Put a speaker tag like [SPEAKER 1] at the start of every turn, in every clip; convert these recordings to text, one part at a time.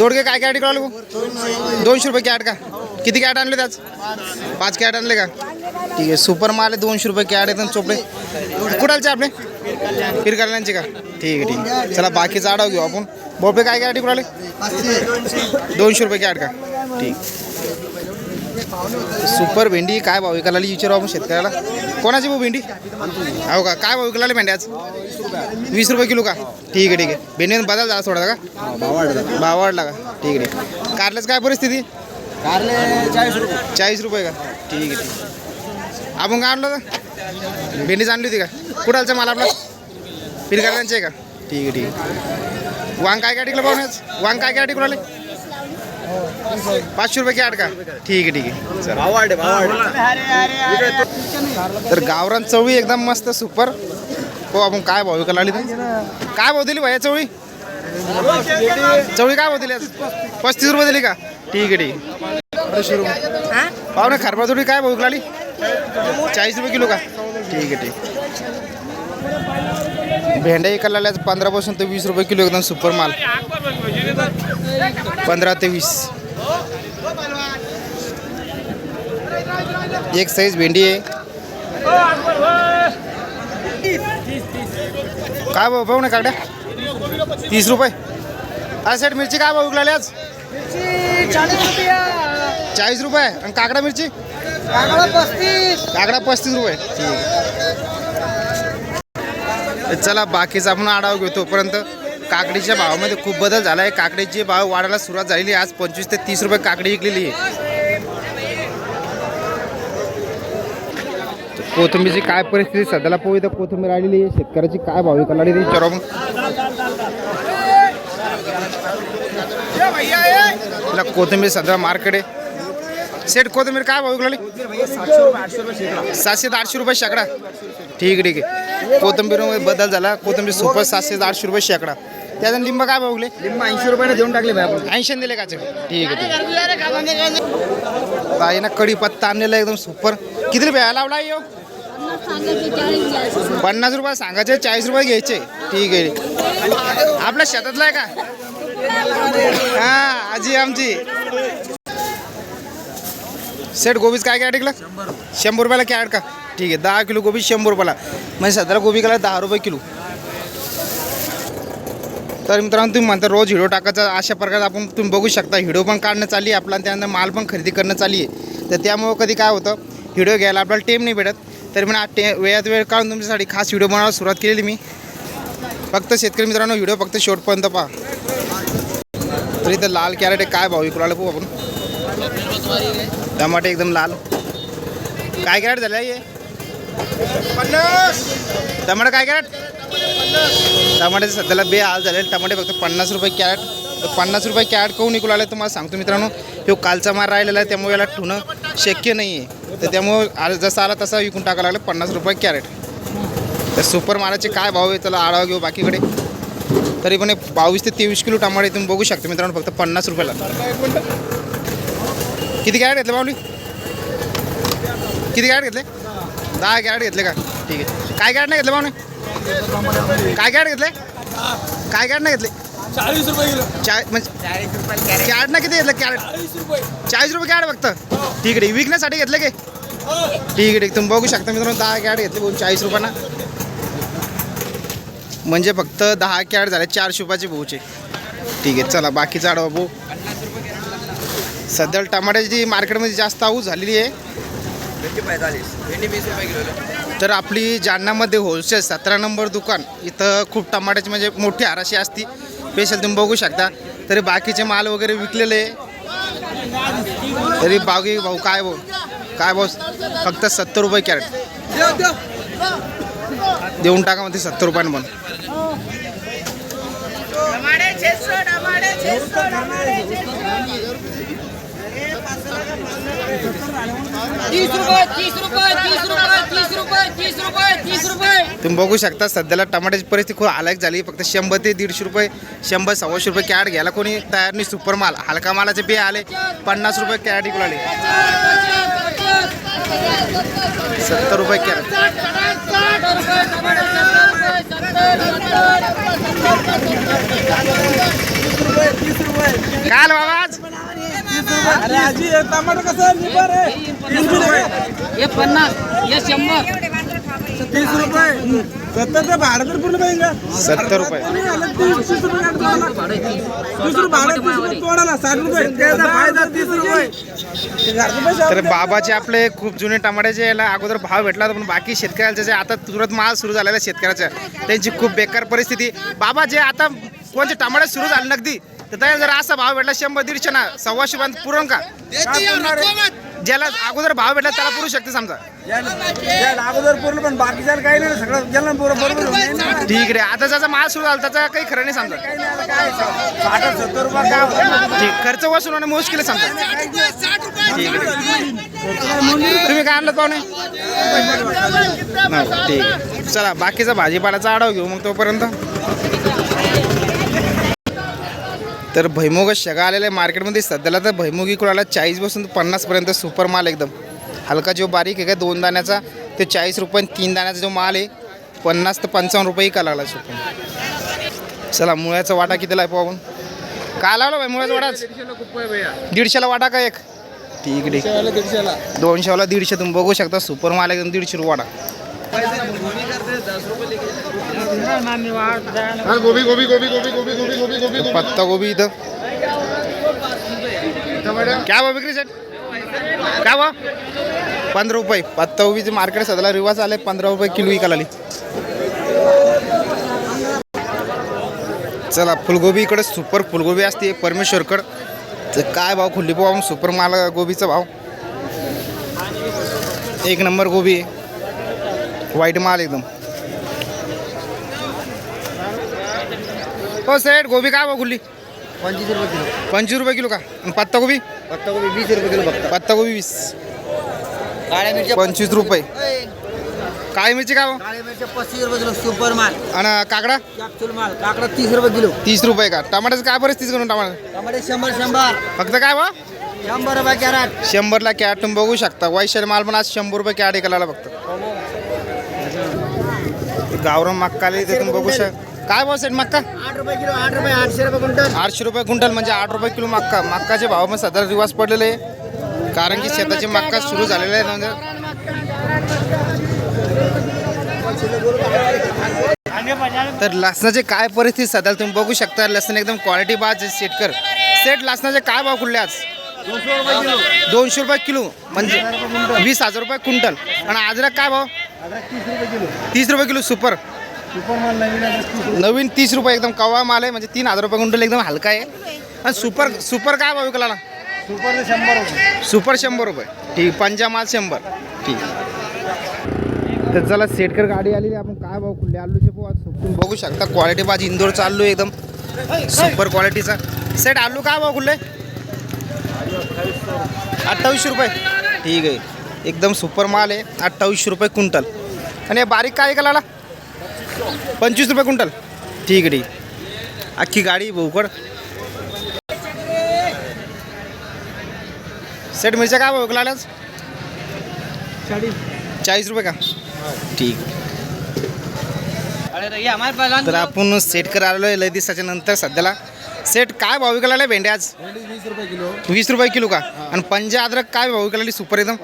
[SPEAKER 1] दोडके काय कॅट कळालं दोनशे रुपये कॅट का? किती कॅट आणले त्याच पाच कॅट आणले का? ठीक आहे सुपर माल आहे दोनशे रुपये कॅट आहेत चोपडे. कुठालचे आपले? फिरकाल्यांचे का? ठीक आहे ठीक आहे. चला बाकीचा आढाव घेऊ आपण. बोपे काय कॅट कुठाले दोनशे रुपये कॅट का? ठीक. सुपर भेंडी काय भाव विकायला विचारू आपण शेतकऱ्याला? कोणाची भाऊ भेंडी? हो का? काय भाव विकायला भेंडी आज? वीस रुपये किलो का? ठीक आहे ठीक आहे. भेंडीनं बदल झाला थोडा का भाव वाढला का? ठीक आहे ठीक आहे. कारल्याच काय परिस्थिती? चाळीस रुपये का? ठीक आहे ठीक आहे. आपण काय आणलं होतं? भेंडीच आणली होती का? कुठालचा माल आपला? फिरकारल्यांचे आहे का? ठीक आहे ठीक आहे. वांग काय काय टिकलं पाहुण्याच वांग काय काय टिकलं आले पाचशे रुपये कॅट का? ठीक आहे ठीक आहे. तर गावरान चवळी एकदम मस्त सुपर. हो आपण काय भाव विकायला आली काय भाव दिली भाई चवळी? चवळी काय भाव दिली? पस्तीस रुपये दिली का? ठीक आहे ठीक आहे. पाहुणे खारपा चवळी काय भाव विकायला आली चाळीस रुपये किलो का? ठीक आहे ठीक भेंड्या विकायला आल्या पंधरापासून ते वीस रुपये किलो एकदम सुपर माल. पंधरा ते वीस. एक साईज भेंडी आहे. काय भाऊ पाहू ना काड्या तीस रुपये. हा सेट मिरची काय भाऊ विकलाली आज? चाळीस रुपये. आणि काकडा मिरची? काकडा पस्तीस. रुपये. ठीक. आहे चला बाकीचा आपण आढावा घेऊ तोपर्यंत. काकडीच्या भावामध्ये खूप बदल झाला आहे काकडीचे भाव वाढायला सुरुवात झालेली आहे. आज पंचवीस ते तीस रुपये काकडी विकलेली आहे. कोथिंबीरची काय परिस्थिती? सध्याला पोही तर कोथिंबीर आलेली आहे. शेतकऱ्याची काय भाव विकायला आलेली विचारू मग कोथिंबीर सध्या मार्केट आहे. सेट कोथिंबीर काय भाव विकलाली सातशे ते आठशे रुपये शेकडा. ठीक आहे ठीक आहे. कोथिंबीरमध्ये बदल झाला. कोथिंबीर सुपर सातशे ते आठशे रुपये शेकडा. त्याचा लिंब काय भाव विकले?
[SPEAKER 2] लिंब ऐंशी रुपयाने देऊन टाकले आपण.
[SPEAKER 1] ऐंशी दिले का? ठीक आहे ठीक आहे. ताईनं कढीपत्ता आणलेला एकदम सुपर. किती रुपये लावला यो? पन्नास रुपये सांगायचे चाळीस रुपये घ्यायचे. ठीक आहे. आपल्या शेतातला आहे का? हा आजी आमची. सेट गोबीच काय काय टिकलं? शंभर रुपयाला कॅट का? ठीक आहे दहा किलो गोबी शंभर रुपयाला. म्हणजे सध्याला गोबी केला दहा रुपये किलो. तर मित्रांनो तुम्ही म्हणता रोज हिडो टाकायचा अशा प्रकारे आपण तुम्ही बघू शकता. हिडो पण काढणं चालली आहे आपला आणि त्यानंतर माल पण खरेदी करणं चालली आहे. तर त्यामुळं कधी काय होतं व्हिडिओ घ्यायला आपल्याला टेम नाही भेटत. तरी पण टे वेळात वेळ काढून तुमच्यासाठी खास व्हिडिओ बनवायला सुरुवात केलेली मी. फक्त शेतकरी मित्रांनो व्हिडिओ फक्त शेवटपर्यंत पहा. तर इथं लाल कॅरेट आहे. काय भाव विकू राहिलं खूप आपण. टमाटे एकदम लाल. काय कॅरेट झालं हे? टमाटे काय कॅरेट? टमाट्याचे सध्याला बे हाल झाले टमाटे फक्त पन्नास रुपये कॅरेट. पन्नास रुपये कॅरेट काऊन विकू लागले तुम्हाला सांगतो मित्रांनो तो कालचा मार राहिलेला आहे. त्यामुळे याला ठुणं शक्य नाही आहे तर त्यामुळं आ- जसा आला तसा विकून टाकायला लागलं. पन्नास रुपये कॅरेट. तर सुपर मालाचे काय भाव आहे त्याला आढावा घेऊ बाकीकडे. तरी पण एक बावीस ते तेवीस किलो टमाटे तुम्ही बघू शकता मित्रांनो फक्त पन्नास रुपयाला. किती कॅरेट घेतले बावली किती कॅरेट घेतले? दहा कॅरेट घेतले का? ठीक आहे. काय कॅरेट नाही घेतले बावने काय कॅरेट घेतले? काय कॅरेट नाही घेतले?
[SPEAKER 2] चाळीस रुपये किलो.
[SPEAKER 1] चाय म्हणजे कॅरेट. ना किती घेतलं? कॅरेट.
[SPEAKER 2] चाळीस रुपये.
[SPEAKER 1] चाळीस रुपये कॅरेट फक्त? ठीक आहे विकण्यासाठी घेतले काय ठीक आहे ठीक. तुम्ही बघू शकता मित्रांनो दहा कॅरेट घेतले बोलून चाळीस रुपयांना. म्हणजे फक्त दहा कॅरेट झाले चारशे रुपयाचे भाऊचे ठीक आहे चला बाकीचा आडवा भाऊ सध्या टमाट्याची मार्केटमध्ये जास्त आऊस झालेली आहे.
[SPEAKER 2] भेंडी पैतालीस भेंडी वीस रुपये किलो
[SPEAKER 1] तर आपली जालन्यामध्ये होलसेल सतरा नंबर दुकान. इथं खूप टमाट्याची म्हणजे मोठी आराशी असती. स्पेशल तुम्ही बघू शकता. तरी बाकीचे माल वगैरे विकलेले तरी बागी भाऊ काय भाऊ? काय भाऊ? फक्त सत्तर रुपये कॅरेट. देऊन टाका मध्ये सत्तर रुपयानं पण. तुम्ही बघू शकता सध्याला टमाट्याची परिस्थिती खूप हालाक झाली. फक्त शंभर ते दीडशे रुपये शंभर सव्वाशे रुपये कॅट घ्यायला कोणी तयार नाही. सुपर माल हलका मालाचे बी आले पन्नास रुपये कॅरेट इकडे आले. सत्तर रुपये कॅरेट काल बाबा
[SPEAKER 3] टमाटर कसं
[SPEAKER 4] हे पन्नास हे शंभर.
[SPEAKER 3] तीस रुपये. सत्तरचं भाडं तर पूर्ण पाहिजे का?
[SPEAKER 1] सत्तर रुपये.
[SPEAKER 3] कोणी आलं तीस तीस रुपये काढतो मला. तीस. रुपये भाडं तीस रुपये तोडाला साठ रुपये. त्याचा फायदा तीस रुपये. ते घरचे पैसे
[SPEAKER 1] तर
[SPEAKER 3] आपले.
[SPEAKER 1] बाबाचे आपले खूप जुने टमाट्याचे याला अगोदर भाव भेटला होता पण बाकी शेतकऱ्यांचे जे आता तुरंत माल सुरू झालेला आहे शेतकऱ्याच्या त्यांची खूप बेकार परिस्थिती. बाबा जे आता कोणते टमाटे सुरू झाले नगदी तर त्याला जर असा भाव भेटला शंभर दीडशे ना सव्वाशे पर्यंत पुरण का? ज्याला अगोदर भाव भेटला त्याला पुरू शकते समजा.
[SPEAKER 3] अगोदर पुरलं पण बाकीच्याला काही नाही सगळं ज्याला बरोबर.
[SPEAKER 1] ठीक आहे आता ज्याचा माल सुरू झाला त्याचा काही खरं नाही समजा.
[SPEAKER 3] साठ सत्तर रुपये?
[SPEAKER 1] ठीक खर्च वसूल होणं मुश्किल समजा. ठीक. आहे तुम्ही काय आणलं पाहुणे? नाही, ठीक. चला बाकीचा भाजीपाल्याचा आढावा घेऊ मग तोपर्यंत. तर भैमुग शगा आलेला आहे मार्केटमध्ये. सध्याला तर भैमुगी कुळाला चाळीसपासून पन्नासपर्यंत सुपर माल एकदम. हलका जो बारीक आहे का दोन दाण्याचा ते चाळीस रुपये तीन दाण्याचा जो माल आहे पन्नास ते पंचावन्न रुपये का लागला सुपर. चला मुळ्याचा वाटा कितीला आहे पाहू आपण. काय लावला भाई मुळ्याचा वाटाच दीडशेला वाटा का एक? ठीक दोनशेवाला दीडशे तुम्ही बघू शकता सुपर माल एकदम दीडशे रुपये वाटा.
[SPEAKER 5] गोभी गोभी गोभी गोभी गोभी गोभी गोभी गोभी
[SPEAKER 1] पत्ता गोबी इथं. क्या भाव विक्री सेट? काय भाव? पंधरा रुपये. पत्ता गोबीचं मार्केट सध्याला रिवाज आले पंधरा रुपये किलो विकायला आली. चला फुलगोबी इकडे सुपर फुलगोबी असते परमेश्वरकड. तर काय भाव खुल्ली भाऊ सुपर माल गोबीचा भाव. एक नंबर गोबी. आहे व्हाईट माल एकदम. हो सेठ गोबी काय भाव खुल्ली
[SPEAKER 2] पंचवीस रुपये किलो.
[SPEAKER 1] पंचवीस रुपये किलो का? आणि पत्ता गोबी?
[SPEAKER 2] पत्ता गोबी वीस रुपये किलो बघता
[SPEAKER 1] पत्ता गोबी वीस.
[SPEAKER 2] काळ्या मिरच्या
[SPEAKER 1] पंचवीस रुपये. काळी मिरची काय भाव?
[SPEAKER 2] काळ्या मिरच्या पस्तीस रुपये किलो सुपर माल.
[SPEAKER 1] आणि काकडा?
[SPEAKER 2] कॅप्सूल माल. काकडा तीस रुपये किलो.
[SPEAKER 1] तीस रुपये का? टमाट्याचं काय परिस्थिती करून टमाटर
[SPEAKER 2] टमाटे शंभर शंभर.
[SPEAKER 1] फक्त काय भाव?
[SPEAKER 2] शंभर रुपये कॅरेट.
[SPEAKER 1] शंभरला कॅट तुम्ही बघू शकता. वैशाली माल पण आज शंभर रुपये कॅट एकाला फक्त. गावरान मक्का आली ते तुम्ही बघू शकता काय भाव सेट मक्का?
[SPEAKER 2] आठ रुपये किलो आठ रुपये आठशे रुपये क्विंटल.
[SPEAKER 1] आठशे रुपये क्विंटल म्हणजे आठ रुपये किलो मक्का. मक्काचे भाव पण सध्या रिवाज पडलेले आहे. कारण की शेताची मक्का सुरू झालेले आहे म्हणजे. तर लसणाचे काय परिस्थिती सध्या? तुम्ही बघू शकता लसण एकदम क्वालिटी बाज सेटकर सेट लसणाचे काय भाव कुठले आज? दोनशे रुपये किलो. म्हणजे वीस हजार रुपये क्विंटल. आणि अद्रक काय भाव? तीस रुपये किलो सुपर. नवीन तीस रुपये एकदम कवा माल आहे म्हणजे तीन हजार रुपये क्विंटल एकदम हलका आहे. आणि सुपर सुपर काय भाव विकला
[SPEAKER 3] सुपर शंभर रुपये.
[SPEAKER 1] सुपर शंभर रुपये. ठीक पंजा माल शंभर. ठीक. तर चला सेटकर गाडी आहे. आपण काय भाव खुले आलूचे पोहा तुम्ही बघू शकता. क्वालिटी बाज इंदोर चाललो एकदम. सुपर क्वालिटीचा सेट आलू काय भाव खुले? अठ्ठावीसशे रुपये. ठीक आहे. एकदम सुपर माल आहे. अठ्ठावीसशे रुपये क्विंटल. आणि हे बारीक काय कलाला पंचवीस रुपये क्विंटल. ठीक आहे ठीक अख्खी गाडी भाऊकड सेट मिरच्या काय विकला आज चाळीस. रुपये का? ठीक. तर आपण सेट कर आलेलो आहे लय दिवसाच्या नंतर सध्याला. सेट काय भाव विकायला आले भेंडे आज?
[SPEAKER 3] वीस रुपये किलो.
[SPEAKER 1] वीस रुपये किलो का? आणि पंजा अद्रक काय भाव विकायला सुपर एकदम?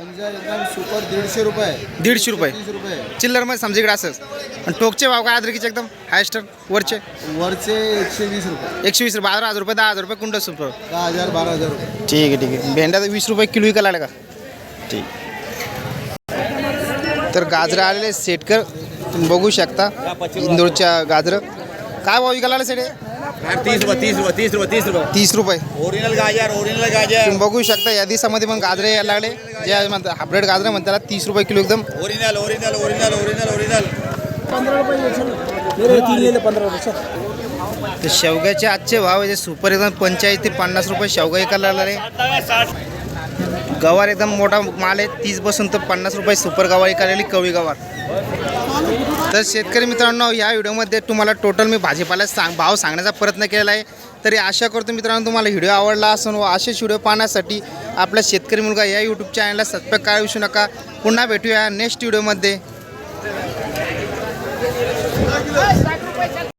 [SPEAKER 3] सुपर दीडशे रुपये.
[SPEAKER 1] दीडशे रुपये.
[SPEAKER 3] तीस रुपये.
[SPEAKER 1] चिल्लरमध्ये समजा इकडे असंच. आणि टोकचे भाव काय अद्रकीचे एकदम? हायस्टर वरचे?
[SPEAKER 3] वरचे एकशे वीस रुपये.
[SPEAKER 1] एकशे वीस रुपये. बारा हजार रुपये दहा हजार रुपये कुंटल सुपर.
[SPEAKER 3] दहा हजार बारा हजार रुपये.
[SPEAKER 1] ठीक आहे ठीक आहे. भेंड्या तर वीस रुपये किलो विकायला आले का? ठीक. तर गाजरं आलेले सेटकर तुम्ही बघू शकता. इंदोरच्या गाजरं. काय भाव विकायला आले सेट?
[SPEAKER 2] तीस रुपये तीस रुपये तीस रुपये तीस रुपये.
[SPEAKER 1] तीस रुपये.
[SPEAKER 2] ओरिजिनल गाजर ओरिजिनल गाजर.
[SPEAKER 1] तुम्ही बघू शकता या दिवसामध्ये पण गाजरे यायला लागले. जे म्हणतात हायब्रिड गाजरं म्हणतात त्याला तीस रुपये किलो एकदम.
[SPEAKER 2] Original original original original original
[SPEAKER 1] तर शेवग्याचे आजचे भाव आहे सुपर एकदम पंचेचाळीस ते पन्नास रुपये शेवगा एकाला लागले गवार एकदम मोठा माल आहे तीस बसून तर पन्नास रुपये सुपर गवार एकालेली कवळी गवार. तर शेतकरी मित्रांनो या व्हिडिओमध्ये तुम्हाला टोटल मी भाजीपाला सांग भाव सांगण्याचा प्रयत्न केलेला आहे. तरी आशा करतो मित्रांनो तुम्हाला व्हिडिओ आवडला असून व असेच व्हिडिओ पाहण्यासाठी आपला शेतकरी मुलगा या यूट्यूब चॅनलला सबस्क्राईब करायला विसरू नका. पुन्हा भेटूया नेक्स्ट व्हिडिओमध्ये